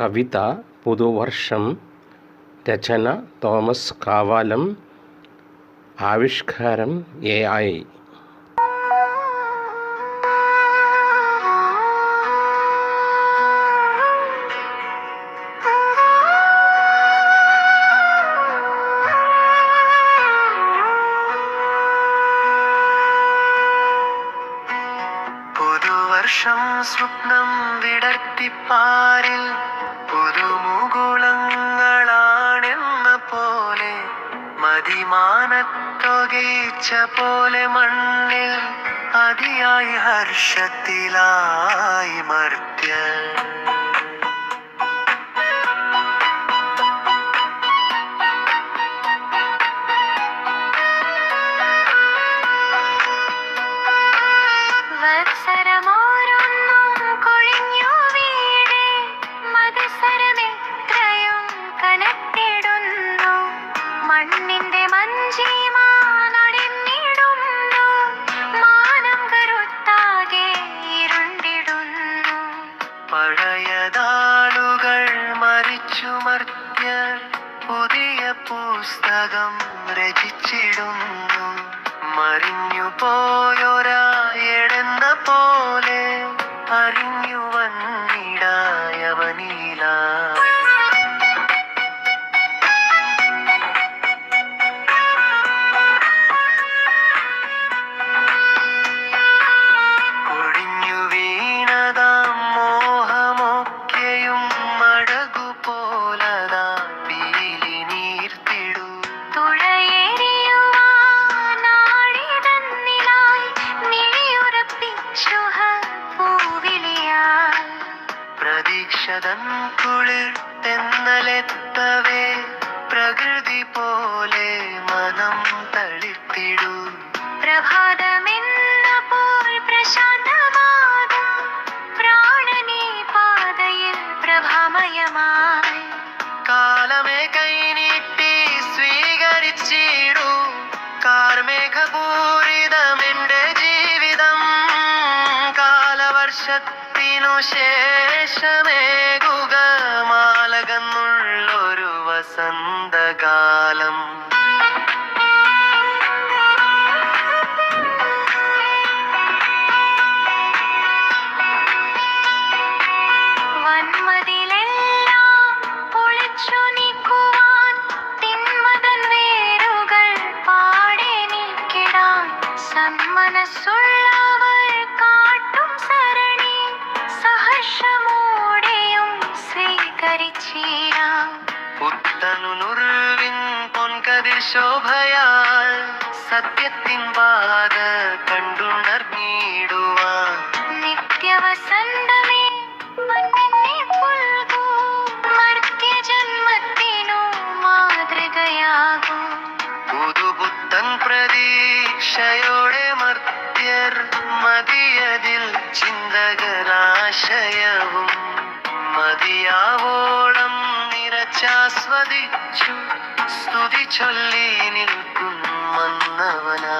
കവിത പുതുവർഷം രചന തോമസ് കാവാലം ആവിഷ്കാരം A I. പുതുവർഷം സ്വപ്നം വിടർത്തിപ്പാരിൽ പുതുമുകുളങ്ങളാണെന്ന പോലെ മതിമാനത്തൊകയിച്ച പോലെ മണ്ണിൽ അതിയായി ഹർഷത്തിലായി മർത്യൻ. പഴയതാളുകൾ മരിച്ചു മർത്യർ പുതിയ പുസ്തകം രചിച്ചിടുന്നു. മറിഞ്ഞു പോയൊരായെടുന്ന പോലെ അറിഞ്ഞു വന്നിടായവനീല. പ്രതീക്ഷതൻ കുളിർ തെന്നലെത്തവേ പ്രകൃതി പോലെ മനം തളിത്തിടൂ പ്രഭാതമെന്ന പോൽ പ്രശാന്തമാകും കാലവർഷത്തിനു ശേഷമേകുക മാലകന്നുള്ളൊരു വസന്തകാലം. പുത്തനുനുർവിൻ പൊൻകതിർ ശോഭയാൽ സത്യത്തിൻ പാത കണ്ടുണർന്നിടുവാൻ. നിത്യവസന്തമേ മർത്യജന്മത്തിനു മാതൃകയാകൂ. പുതുപുത്തൻ പ്രതീക്ഷയോടെ മർത്യർ മതിയതിൽ ചിന്തകരാശയവും മതിയാവോളം ആസ്വദിച്ചു സ്തുതി ചൊല്ലി നിൽക്കും വന്നവനാ